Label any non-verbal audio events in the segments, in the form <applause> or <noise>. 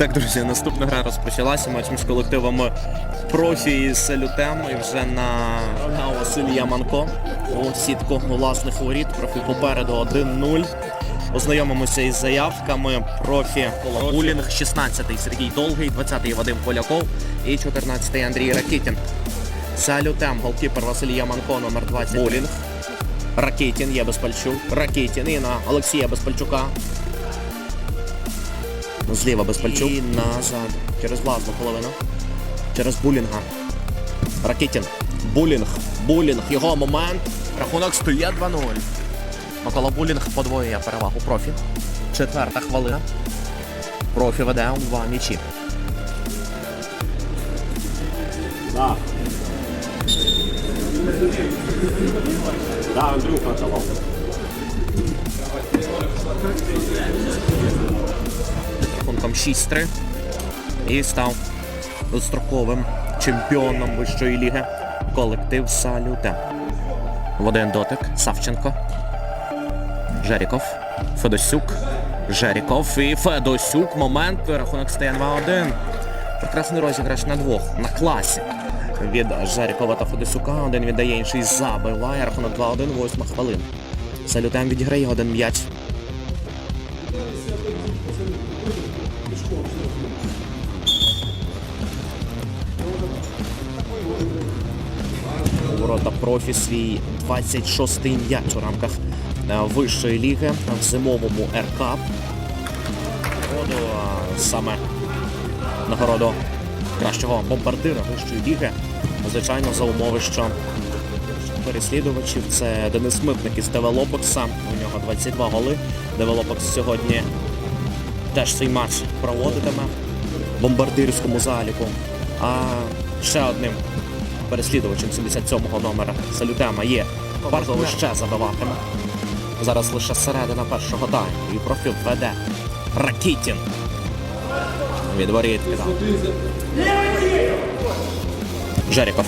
Так, друзі, наступна гра розпочалася. Матч між колективами профі і салютем. І вже на на Василь Яманко у сітку власних воріт. Профі попереду 1-0. Ознайомимося із заявками. Профі Булінг, 16-й Сергій Долгий, 20-й Вадим Поляков і 14-й Андрій Ракітін. Салютем, голкіпер Василь Яманко, номер 20. Булінг. Ракітін є Безпальчук. Ракітін і на Олексія Безпальчука. Зліва Безпальчук. І назад. Через власну половину. Через Булінга. Ракітін. Булінг. Булінг. Його момент. Рахунок стає 2-0. Микола Булінг подвоює перевагу профі. Четверта хвилина. Профі веде у два м'ячі. Да. Да, Андрюха давал. Рахунком 6-3 і став достроковим чемпіоном вищої ліги колектив Салюте. В один дотик Савченко. Жеріков. Федосюк. Жеріков і Федосюк. Момент. Рахунок стає 2-1. Прекрасний розіграш на двох. На класі. Від Жерікова та Федосюка. Один віддає, інший забиває. Рахунок 2-1, восьма хвилина. Салютем відіграє один м'яч. У профі свій 26-й м'яч у рамках е, вищої ліги в зимовому РК. Нагороду, саме нагороду кращого бомбардира вищої ліги. Звичайно, за умови, що переслідувачів це Денис Митник із Девелопекса. У нього 22 голи. Девелопекс сьогодні теж свій матч проводитиме в бомбардирському заліку. А ще одним переслідувачем 77-го номера Салютема є Барзови ще забиватиме. Зараз лише середина першого тайму. І профіл веде Ракітін. Від воріт кидав. Жеріков.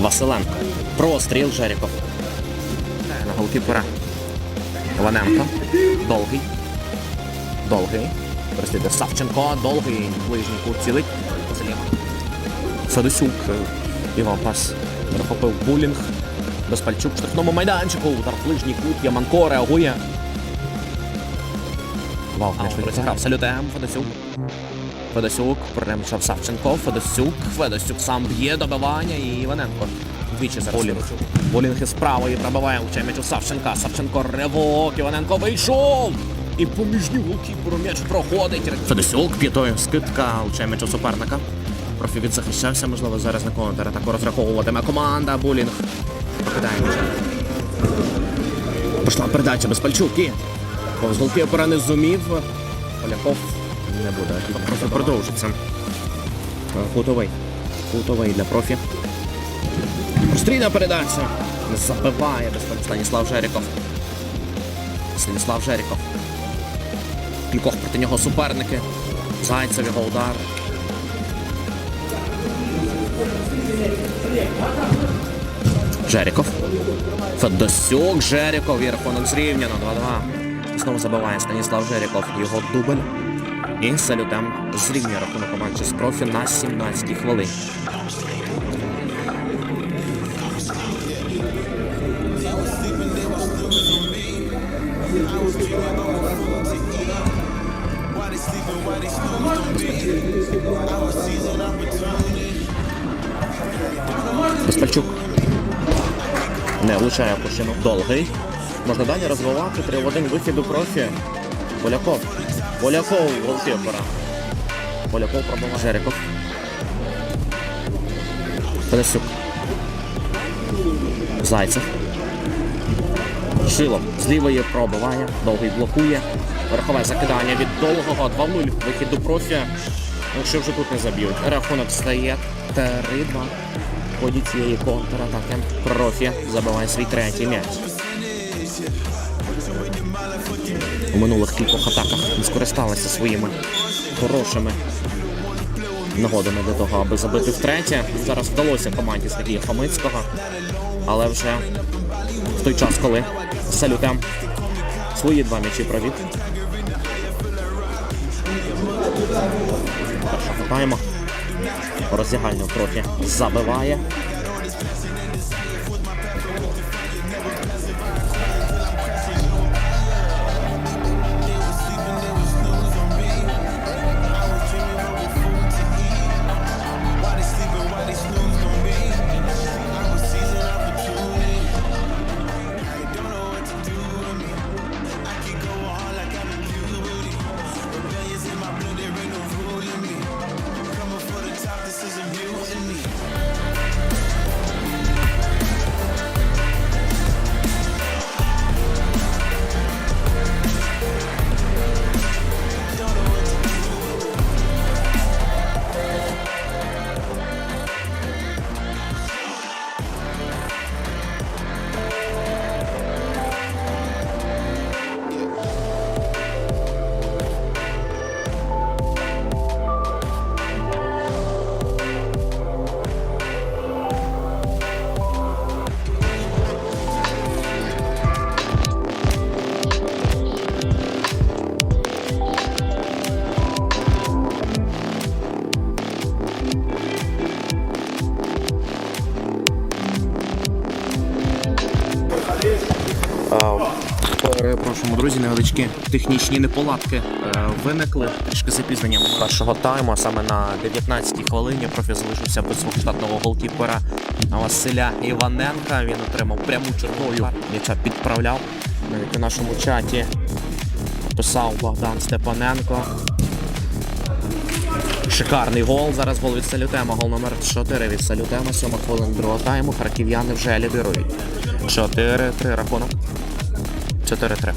Василенко. Простріл Жеріков. На голкіпера. Ваненко. Довгий. Довгий. Переслідує Савченко. Довгий. Ближній кут цілить. Зліва. Його пас перехопив булінг. Безпальчук в штрафному майданчику. Удар в ближній кут. Яманко реагує. Вау, розіграв. Салютем. Федосюк. Федосюк. Перемішав Савченко. Федосюк. Федосюк сам б'є добивання і Іваненко. Двічі зараз. Булінг. Булінг із правої пробиває у Савченка. Савченко ривок. Іваненко вийшов. І поміж нього голкіперу м'яч проходить. Федосюк п'ятою скидка у суперника. Профі відзахищався, можливо, зараз на контратаку розраховуватиме команда. Булінг. Покидає м'яч. Пішла передача Безпальчук і повз голкіпера не зумів. Поляков не буде. Профі продовжиться. Хутовий. Хутовий для профі. Прострільна передача. Не забиває Безпальчук. Станіслав Жеріков. Станіслав Жеріков. Кількох проти нього суперники. Зайцев його удар. Жеріков. Федосюк, Жеріков і рахунок зрівняно 2-2. Знову забиває Станіслав Жеріков його дубль. І салютем зрівнює рахунок у матчі з профі на 17-й хвилині. Влучає пущину. Довгий. Можна далі розвивати 3 в 1 вихід у профі. Поляков. Поляков голкіпера. Поляков пробуває. Жериков. Федосюк. Зайцев. Шилов. З лівої пробиває. Довгий блокує. Верхове закидання від довгого. 2-0. Вихід до профі. Якщо вже тут не заб'ють. Рахунок стає 3-2. Ході цієї контратаки профі забиває свій третій м'яч. У минулих кількох атаках не скористалися своїми хорошими нагодами для того, аби забити втретє. Зараз вдалося команді Сергія Хамицького, але вже в той час, коли салютем свої два м'ячі провів. Першого тайму. Роздягальню трохи забиває. Перепрошуємо, друзі, невеличкі технічні неполадки е, виникли трішки запізненням першого тайму, саме на 19-й хвилині профі залишився без свого штатного голкіпера Василя Іваненка. Він отримав пряму чергою, м'яча підправляв. Навіть у нашому чаті писав Богдан Степаненко. Шикарний гол. Зараз гол від Салютема. Гол номер 4 від Салютема. Сьома хвилин другого тайму. Харків'яни вже лідирують. 4-3 рахунок. 4-3.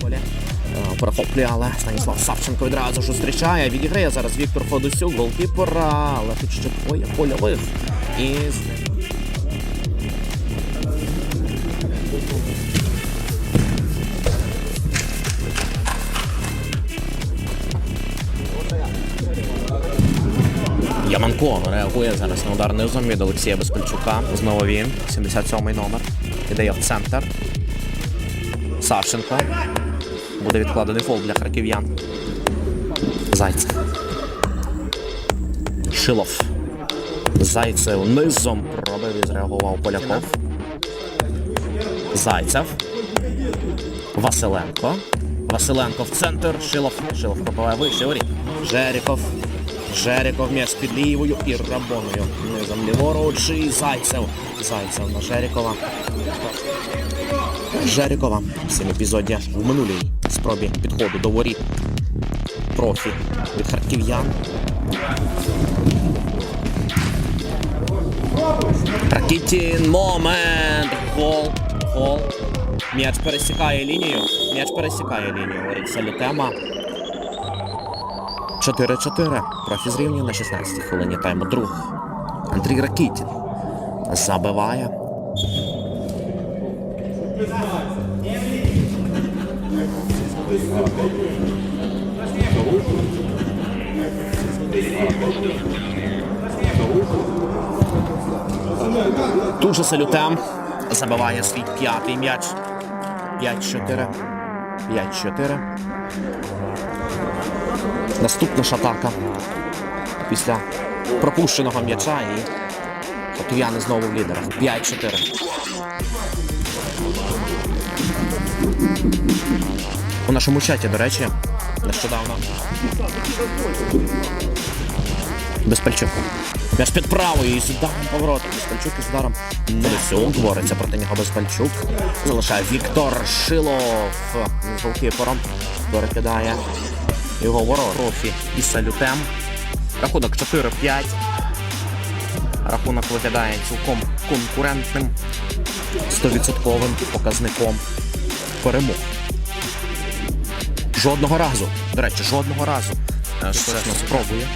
Поле. Е, Перехоплює, але Станіслав Савченко відразу ж зустрічає. Відіграє зараз Віктор Федосюк, голкіпера, але тут ще двоє польових. І з ним Яманко реагує зараз на удар низом від Олексія Безпальчука. Знову він, 77-й номер. Ідеє в центр. Савченко. Буде відкладений фол для харків'ян. Зайцев. Шилов. Зайцев низом пробив і зреагував Поляков. Зайцев. Василенко. Василенко в центр. Шилов. Шилов пробиває вище. Орі. Жеріков. Жеріков м'яч під лівою і Рабоною. Низом ліворуч і Зайцев. Зайцев на Жерікова. Жерікова. Сім епізоді в минулій спробі підходу до воріт. Профі від харків'ян. Ракітін, момент! Гол, гол. М'яч пересікає лінію. М'яч пересікає лінію. Говорить Салютема. 4-4. Профі зрівнює на 16-й хвилині тайму друг. Андрій Ракітін забиває. Тут же Салютем забиває свій п'ятий м'яч. 5-4. 5-4. Наступна ж атака після пропущеного м'яча і Харків'яни знову в лідерах. 5-4. У нашому чаті, до речі, нещодавно. Безпальчук. М'яч під правою і з ударом поворотом. Безпальчук із ударом Несюк. Бореться проти нього Безпальчук. Залишає Віктор Шилов голкіпером. Перекидає його ворот. Профі і салютем. Рахунок 4-5. Рахунок виглядає цілком конкурентним. 100% показником перемог. Жодного разу. До речі, жодного разу. Е, Швидко спробує.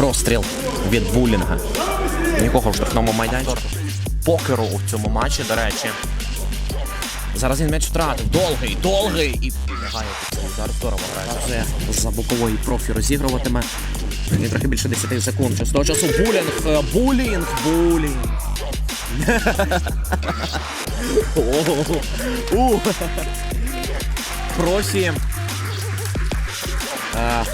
Простріл від булінга. Нікого в штрафному майданчику. Покеру у цьому матчі, до речі, Зараз він м'яч втратив. Довгий, довгий. І лягає. Зараз здорово грає. Вже за бокової профі розігруватиме. І трохи більше 10 секунд. З того часу булінг, е, булінг, булінг. <laughs> Профі. Е,